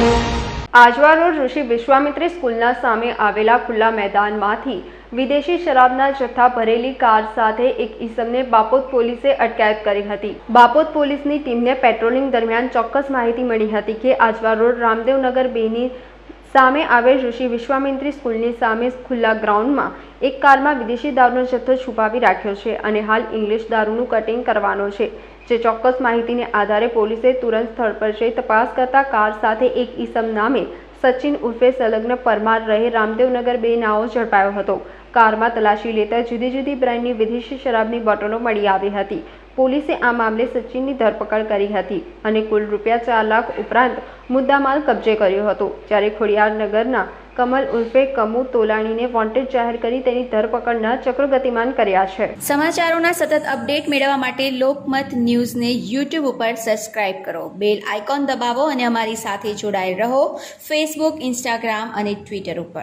Ajwa road ઋષિ વિશ્વામિત્રી સ્કૂલના સામે આવેલા ખુલ્લા મેદાનમાંથી વિદેશી શરાબના જથ્થા ભરેલી કાર સાથે એક ઈસમને બાપોદ પોલીસે અટકાયત કરી હતી. બાપોદ પોલીસની ટીમને પેટ્રોલિંગ દરમિયાન ચોક્કસ માહિતી મળી હતી કે આજવા રોડ રામદેવનગર બેની સામે આવેલ ઋષિ વિશ્વામિત્રી સ્કૂલની સામે ખુલ્લા ગ્રાઉન્ડમાં એક કારમાં વિદેશી દારૂનો જથ્થો છુપાવી રાખ્યો છે અને હાલ ઇંગ્લિશ દારૂનું કટિંગ કરવાનો છે, જે ચોક્કસ માહિતીને આધારે પોલીસે તુરંત સ્થળ પર જઈ તપાસ કરતા કાર સાથે એક ઈસમ નામે સચિન ઉર્ફે સંલગ્ન પરમાર રહે રામદેવનગર બે નાઓ ઝડપાયો હતો. કારમાં તલાશી લેતા જુદી જુદી બ્રાન્ડની વિદેશી શરાબની બોટલો મળી આવી હતી. પોલીસે આ મામલે સચિનની ધરપકડ કરી હતી અને કુલ રૂપિયા ચાર લાખ ઉપરાંત મુદ્દામાલ કબજે કર્યો હતો. જ્યારે ખોડિયારનગરના કમલ ઉર્ફે કમુ તોલાણીને વોન્ટેડ જાહેર કરી તેની ધરપકડના ચક્રો ગતિમાન કર્યા છે. સમાચારોના સતત અપડેટ મેળવવા માટે લોકમત ન્યૂઝને યુટ્યુબ ઉપર સબસ્ક્રાઇબ કરો. બેલ આઇકોન દબાવો અને અમારી સાથે જોડાયેલ રહો ફેસબુક, ઇન્સ્ટાગ્રામ અને ટ્વિટર ઉપર.